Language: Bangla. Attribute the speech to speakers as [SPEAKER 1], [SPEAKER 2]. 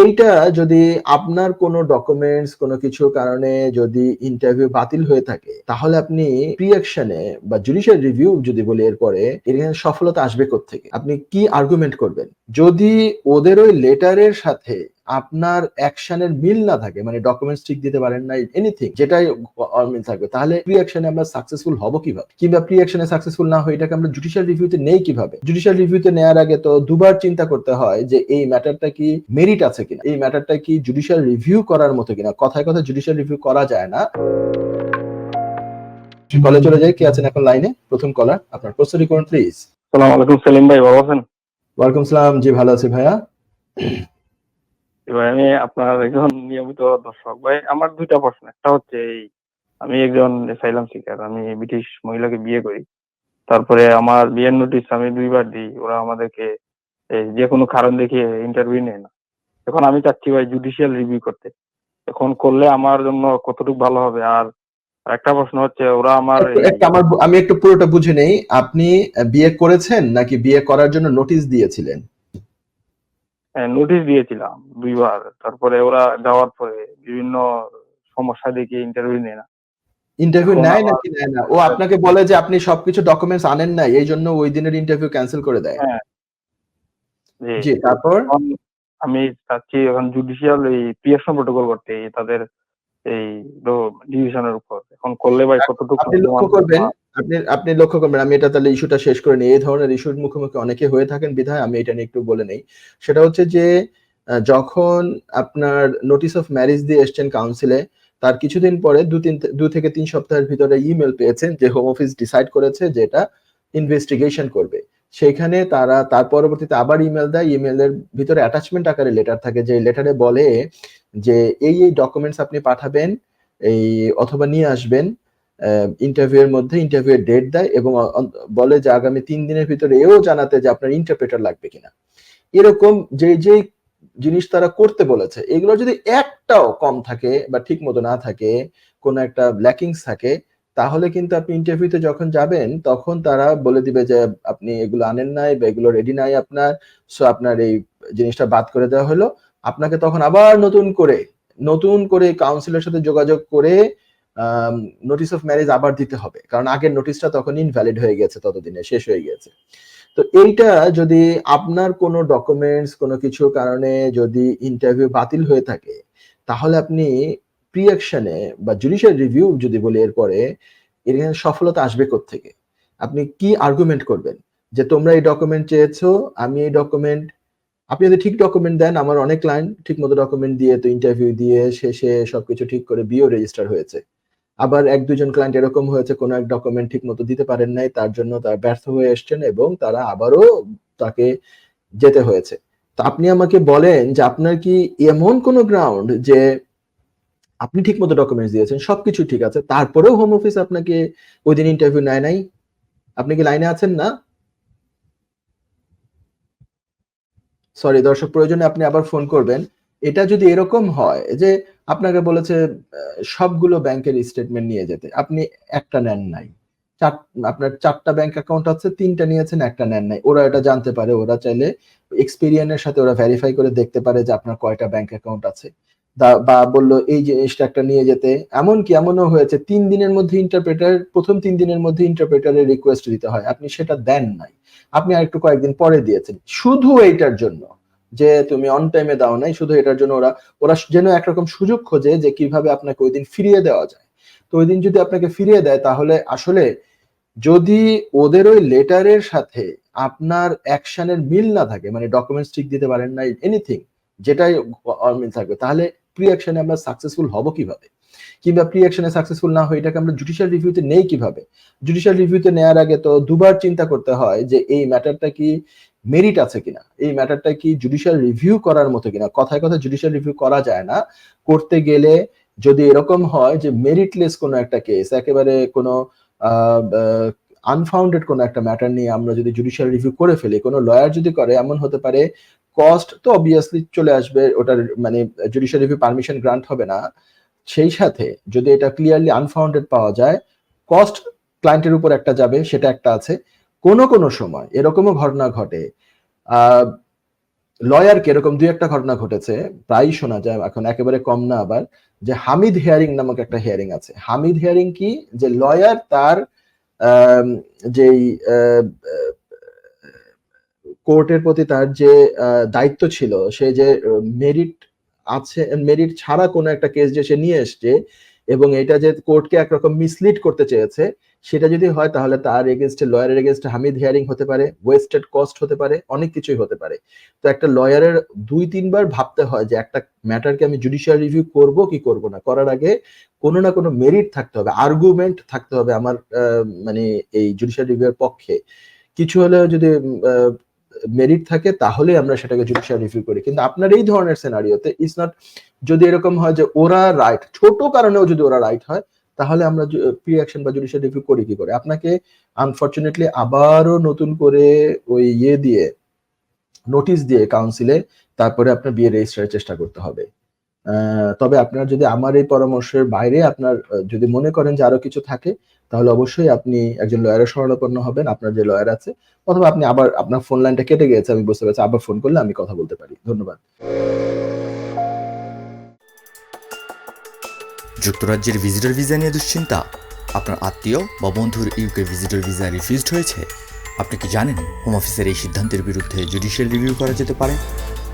[SPEAKER 1] এইটা যদি আপনার কোনো ডকুমেন্টস কোনো কিছু কারণে যদি ইন্টারভিউ বাতিল হয়ে থাকে, তাহলে আপনি প্রিয়াকশনে বা জুডিশিয়াল রিভিউ যদি বলি এরপরে, এখানে সফলতা আসবে থেকে আপনি কি আর্গুমেন্ট করবেন? যদি ওদের ওই লেটারের সাথে আপনার অ্যাকশনের মিল না থাকে মানে ডকুমেন্টস ঠিক দিতে পারেন না এনিথিং যেটাই অমিল থাকবে। তাহলে প্রি অ্যাকশনে আমরা সাকসেসফুল হব কীভাবে? কিংবা প্রি অ্যাকশনে সাকসেসফুল না হয়ে এটাকে আমরা জুডিশিয়াল রিভিউতে নেই কীভাবে? জুডিশিয়াল রিভিউতে নেওয়ার আগে তো দুবার চিন্তা করতে হয় যে এই ম্যাটারটা কি মেরিট আছে কিনা? এই ম্যাটারটা কি জুডিশিয়াল রিভিউ করার মতো কিনা? কথায় কথা জুডিশিয়াল রিভিউ করা যায় না। কলে চলে যাই কে আছেন এখন লাইনে? প্রথম কলার আপনার প্রস্তুতি করুন প্লিজ
[SPEAKER 2] সালাম আলাইকুম সেলিম ভাই ভালো আছেন?
[SPEAKER 1] ওয়ালাইকুম সালাম জি ভালো আছি ভাইয়া।
[SPEAKER 2] এবার আমি আপনার একজন নিয়মিত দর্শক। ভাই, আমার দুইটা প্রশ্ন। একটা হচ্ছে এই, আমি একজন সাইলাম শিকার আমি ব্রিটিশ মহিলাকে বিয়ে করি। তারপরে আমার বিয়ের নোটিশ আমি দুইবার দিই। ওরা আমাদেরকে যে কোনো কারণ দেখিয়ে ইন্টারভিউ নেয় না। এখন আমি চাচ্ছি ভাই জুডিশিয়াল রিভিউ করতে। এখন করলে আমার জন্য কতটুকু ভালো হবে? আর একটা প্রশ্ন হচ্ছে, ওরা আমার
[SPEAKER 1] আমার আমি একটু পুরোটা বুঝে নেই। আপনি বিয়ে করেছেন নাকি বিয়ে করার জন্য নোটিশ দিয়েছিলেন?
[SPEAKER 2] নোটিশ দিয়েছিলাম দুইবার। তারপরে ওরা যাওয়ার পরে বিভিন্ন সমস্যা দেখিয়ে ইন্টারভিউ নেয় না।
[SPEAKER 1] ইন্টারভিউ নেয় নাকি নেয় না? ও আপনাকে বলে যে আপনি সবকিছু ডকুমেন্টস আনেন না এই জন্য ওই দিনের ইন্টারভিউ ক্যান্সেল করে দেয়।
[SPEAKER 2] হ্যাঁ। জি।
[SPEAKER 1] তারপর?
[SPEAKER 2] আমি চাচ্ছি এখন জুডিশিয়াল এই পিএসএম প্রোটোকল করতে তাদের এই ডিভিশনের উপর। এখন করলে ভাই কতটুকু
[SPEAKER 1] আপনি লক্ষ্য করবেন? আপনি আপনি লক্ষ্য করবেন, আমি এটা তাহলে ইস্যুটা শেষ করে নিই। এই ধরনের ইস্যুর মুখোমুখি অনেকে হয়ে থাকেন, বিধায় আমি এটা নিয়ে একটু বলে নেই। সেটা হচ্ছে যে যখন আপনার নোটিশ অফ ম্যারেজ দিয়ে এসছেন কাউন্সিলে তার কিছুদিন পরে দু তিন, দু থেকে তিন সপ্তাহের ভিতরে ইমেল পেয়েছেন যে হোম অফিস ডিসাইড করেছে যে, এটা ইনভেস্টিগেশন করবে। সেখানে তারা, তার পরবর্তীতে আবার ইমেল দেয়। ইমেলের ভিতরে অ্যাটাচমেন্ট আকারে লেটার থাকে, যে লেটারে বলে যে, এই এই ডকুমেন্টস আপনি পাঠাবেন, এই, অথবা নিয়ে আসবেন ইন্টারভিউ এর মধ্যে ইন্টারভিউ এর ডেট দেয় এবং বলে যে আগামী তিন দিনের ভিতরে এও জানাতে যে আপনার ইন্টারপ্রেটার লাগবে কিনা। এরকম যে যে জিনিস তারা করতে বলেছে, এগুলো যদি একটাও কম থাকে বা ঠিক মতো না থাকে, কোনো একটা ল্যাকিংস থাকে, তাহলে কিন্তু আপনি ইন্টারভিউতে যখন যাবেন, তখন তারা বলে দিবে যে আপনি এগুলো আনেন নাই বা এগুলো রেডি নাই আপনার সো আপনার এই জিনিসটা বাদ করে দেওয়া হলো। আপনাকে তখন আবার নতুন করে নতুন করে কাউন্সিলের সাথে যোগাযোগ করে নোটিস অফ ম্যারেজ আবার দিতে হবে। কারণ আগের নোটিশটা তখন ইনভ্যালিড হয়ে গেছে, ততদিনে শেষ হয়ে গেছে। তো এইটা যদি আপনার কোনো ডকুমেন্টস কোনো কিছু কারণে যদি ইন্টারভিউ বাতিল হয়ে থাকে, তাহলে আপনি প্রি অ্যাকশনে বা জুডিশিয়াল রিভিউ যদি বলি এরপরে, এখানে সফলতা আসবে থেকে আপনি কি আর্গুমেন্ট করবেন? যে তোমরা এই ডকুমেন্ট চেয়েছো, আমি এই ডকুমেন্ট আপনি যদি ঠিক ডকুমেন্ট দেন, আমার অনেক ক্লায়েন্ট ঠিক মতো ডকুমেন্ট দিয়ে, তো ইন্টারভিউ দিয়ে, শেষে সবকিছু ঠিক করে বিও রেজিস্টার হয়েছে। আবার এক দুজন ক্লায়েন্ট এরকম হয়েছে, কোনো এক ডকুমেন্ট ঠিক মতো দিতে পারেন নাই, তার জন্য তারা ব্যর্থ হয়ে এসছেন এবং তারা আবারও তাকে যেতে হয়েছে। তো আপনি আমাকে বলেন যে আপনার কি এমন কোনো গ্রাউন্ড যে আপনি ঠিক মতো ডকুমেন্টস দিয়েছেন, সবকিছু ঠিক আছে, তারপরেও হোম অফিস আপনাকে ওই দিন ইন্টারভিউ নেয় নাই? আপনি কি লাইনে আছেন না? সরি দর্শক, প্রয়োজনে আপনি আবার ফোন করবেন। এটা যদি এরকম হয় যে আপনাকে বলেছে সবগুলো ব্যাংকের স্টেটমেন্ট নিয়ে যেতে, আপনি একটা নেন নাই। চার, আপনার চারটা ব্যাংক অ্যাকাউন্ট আছে, তিনটা নিয়েছেন, একটা নেন নাই। ওরা এটা জানতে পারে, ওরা চাইলে এক্সপিরিয়েন্সের সাথে ওরা ভেরিফাই করে দেখতে পারে যে আপনার কয়টা ব্যাংক অ্যাকাউন্ট আছে। বা বলল, এই জিনিসটা একটা নিয়ে যেতে। এমন কি এমনও হয়েছে, তিন দিনের মধ্যে ইন্টারপ্রেটার প্রথম তিন দিনের মধ্যে ইন্টারপ্রেটারের রিকোয়েস্ট দিতে হয়, আপনি সেটা দেন নাই। আপনি আরেকটু কয়েকদিন পরে দিয়েছেন। শুধু এইটার জন্য। যে তুমি অন টাইমে দাও নাই, শুধু এটার জন্য ওরা ওরা যেন একরকম সুযোগ খোঁজে যে কীভাবে আপনাকে ওই দিন ফিরিয়ে দেওয়া যায়। তো ওই দিন যদি আপনাকে ফিরিয়ে দেয়, তাহলে আসলে যদি ওদের ওই লেটারের সাথে আপনার অ্যাকশনের মিল না থাকে মানে ডকুমেন্টস ঠিক দিতে পারেন না এনিথিং যেটাই অমিল থাকবে, তাহলে প্রি অ্যাকশনে আমরা সাকসেসফুল হব কীভাবে? কিংবা প্রি অ্যাকশনে সাকসেসফুল না হয়ে এটাকে আমরা জুডিশিয়াল রিভিউতে নেই কীভাবে? জুডিশিয়াল রিভিউতে নেওয়ার আগে তো দুবার চিন্তা করতে হয় যে এই ম্যাটারটা কি মেরিট আছে কিনা? এই ম্যাটারটা কি জুডিশিয়াল রিভিউ করার মতো কিনা? কথায় কথা জুডিশিয়াল রিভিউ করা যায় না। করতে গেলে যদি এরকম হয় যে মেরিটলেস কোনো একটা কেস একেবারে কোনো আনফাউন্ডেড কোনো একটা ম্যাটার নিয়ে আমরা যদি জুডিশিয়াল রিভিউ করে ফেলি, কোনো লয়ার যদি করে, এমন হতে পারে কস্ট তো অবভিয়াসলি চলে আসবে, ওটার মানে জুডিশিয়াল রিভিউ পারমিশন গ্রান্ট হবে না। সেই সাথে যদি এটা ক্লিয়ারলি আনফাউন্ডেড পাওয়া যায় কস্ট ক্লায়েন্টের উপর একটা যাবে, সেটা একটা আছে। কোনো কোনো সময় এরকমও ঘটনা ঘটে লয়ারকে এরকম দুই একটা ঘটনা ঘটেছে, প্রায়ই শোনা যায়, এখন একেবারে কম না আবার, যে হামিদ হিয়ারিং নামক একটা হিয়ারিং আছে। হামিদ হিয়ারিং কি? যে লয়ার তার যেই কোর্টের প্রতি তার যে দায়িত্ব ছিল, সে যে মেরিট আছে, মেরিট ছাড়া কোনো একটা কেস যে সে নিয়ে এসছে এবং এটা যে কোর্টকে একরকম মিসলিড করতে চেয়েছে, সেটা যদি হয় তাহলে তার এগেনস্টে লয়ারের এগেনস্টে হামিদ হিয়ারিং হতে পারে ওয়েস্টেড কস্ট হতে পারে, অনেক কিছুই হতে পারে। তো একটা লয়ারের দুই, তিনবার ভাবতে হয় যে একটা ম্যাটারকে আমি জুডিশিয়াল রিভিউ করব কি করব না? করার আগে কোনো না কোনো মেরিট থাকতে হবে আর্গুমেন্ট থাকতে হবে আমার মানে এই জুডিশিয়াল রিভিউয়ের পক্ষে। কিছু হলেও যদি মেরিট থাকে তাহলে আমরা সেটাকে জুডিশিয়াল রিভিউ করি। কিন্তু আপনার এই ধরনের সিনারিওতে ইস নট যদি এরকম হয় যে ওরা রাইট ছোট কারণেও যদি ওরা রাইট হয়, তাহলে আমরা প্রি অ্যাকশন বা জুডিশিয়াল রিভিউ করি কি করে? আপনাকে আনফরচুনেটলি আবারও নতুন করে ওই ইয়ে দিয়ে নোটিশ দিয়ে কাউন্সিলে তারপরে আপনার বিয়ে রেজিস্ট্রারের চেষ্টা করতে হবে। তবে আপনার যদি আমার এই পরামর্শের বাইরে আপনার যদি মনে করেন যে আরও কিছু থাকে, তাহলে অবশ্যই আপনি একজন লয়ারের শরণাপন্ন হবেন, আপনার যে লয়ার আছে, অথবা আপনি আবার আপনার ফোন লাইনটা কেটে গিয়েছে, আমি বুঝতে পারছি, আবার ফোন করলে আমি কথা বলতে পারি। ধন্যবাদ।
[SPEAKER 3] যুক্তরাজ্যের ভিজিটর ভিসা নিয়ে দুশ্চিন্তা? আপনার আত্মীয় বা বন্ধুর ইউকে ভিজিটর ভিসা রিফিউজড হয়েছে? আপনি কি জানেন হোম অফিসের এই সিদ্ধান্তের বিরুদ্ধে জুডিশিয়াল রিভিউ করা যেতে পারে?